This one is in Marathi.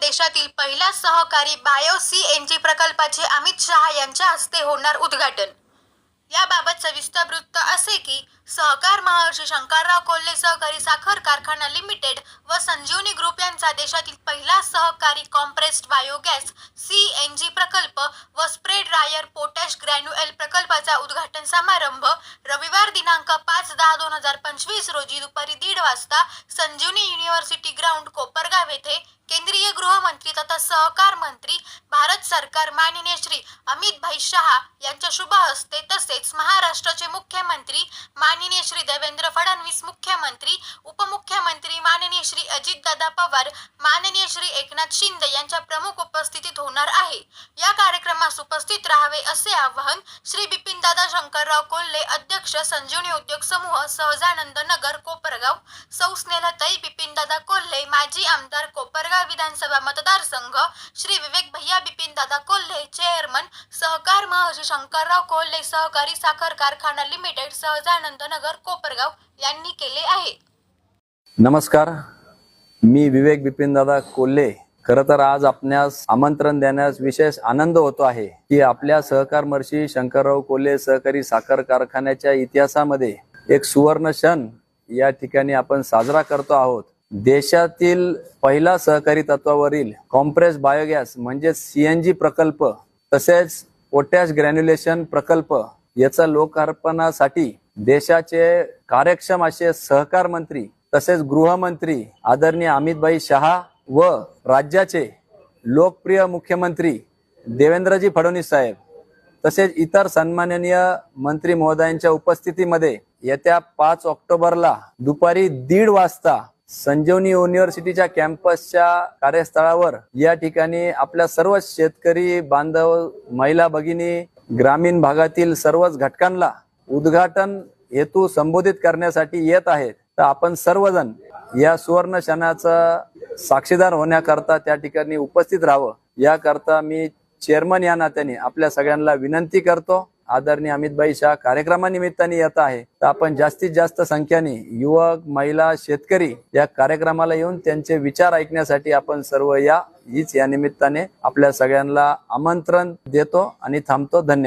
देशातील पहिला सहकारी बायो सी एन जी प्रकल्पाचे अमित शहा यांच्या हस्ते होणार उद्घाटन. याबाबत सविस्तर वृत्त असे की सहकार महर्षी शंकरराव कोल्हे सहकारी साखर कारखाना लिमिटेड व संजीवनी ग्रुप यांचा देशातील पहिला सहकारी compressed biogas C N G प्रकल्प व स्प्रेड रायर पोटॅश ग्रॅन्युएल प्रकल्पाचा उद्घाटन समारंभ रविवार दिनांक पाच दहा दोन हजार पंचवीस रोजी दुपारी दीड वाजता संजीवनी युनिव्हर्सिटी ग्राउंड कोपरगाव येथे केंद्रीय गृहमंत्री तथा सहकार मंत्री भारत सरकार माननीय श्री अमित भाई शहा यांच्या शुभ हस्ते तसेच महा महाराष्ट्राचे मुख्यमंत्री माननीय श्री देवेंद्र फडणवीस मुख्यमंत्री उपमुख्यमंत्री माननीय श्री अजितदादा पवार माननीय श्री एकनाथ शिंदे यांच्या प्रमुख उपस्थितीत होणार आहे. या कार्यक्रमास उपस्थित राहावे असे आवाहन श्री बिपिनदादा शंकरराव कोल्हे अध्यक्ष संजीवनी उद्योग समूह सहजानंद नगर कोपरगाव सौस्नेलताई बिपिन बिपिनदादा कोल्हे माजी आमदार कोपरगाव विधानसभा मतदारसंघ श्री विवेक भैया बिपिनदादा कोल्हे चेअरमन सहकार महर्षी शंकरराव कोल्हे सहकारी साखर कारखाना लिमिटेड सहजानंद नगर कोपरगाव यांनी केले आहे. नमस्कार. मी विवेक बिपिनदादा कोल्हे. खरं तर आज आपणास आमंत्रण देण्यास विशेष आनंद होतो आहे की आपल्या सहकार महर्षी शंकरराव कोल्हे सहकारी साखर कारखान्याच्या इतिहासामध्ये एक सुवर्ण क्षण या ठिकाणी आपण साजरा करतो आहोत. देशातील पहिला सहकारी तत्वावरील कॉम्प्रेस बायोगॅस म्हणजे सीएनजी प्रकल्प तसेच पोटॅश ग्रॅन्युलेशन प्रकल्प याचा लोकार्पणासाठी देशाचे कार्यक्षम असे सहकार मंत्री तसेच गृहमंत्री आदरणीय अमितभाई शहा व राज्याचे लोकप्रिय मुख्यमंत्री देवेंद्रजी फडणवीस साहेब तसेच इतर सन्माननीय मंत्री महोदयांच्या उपस्थितीमध्ये येत्या पाच ऑक्टोबरला दुपारी दीड वाजता संजीवनी युनिव्हर्सिटीच्या कॅम्पसच्या कार्यस्थळावर या ठिकाणी आपल्या सर्व शेतकरी बांधव महिला भगिनी ग्रामीण भागातील सर्वच घटकांना उद्घाटन हेतू संबोधित करण्यासाठी येत आहेत. तर आपण सर्वजण या सुवर्ण क्षणाचा साक्षीदार होण्याकरता त्या ठिकाणी उपस्थित राहावं. याकरता मी चेअरमन या नात्याने आपल्या सगळ्यांना विनंती करतो. आदरणीय अमितभाई शाह कार्यक्रमानिमित्ताने येत आहे. तर आपण जास्तीत जास्त संख्येने युवक महिला शेतकरी या कार्यक्रमाला येऊन त्यांचे विचार ऐकण्यासाठी आपण सर्व या हीच या निमित्ताने आपल्या सगळ्यांना आमंत्रण देतो आणि थांबतो. धन्यवाद.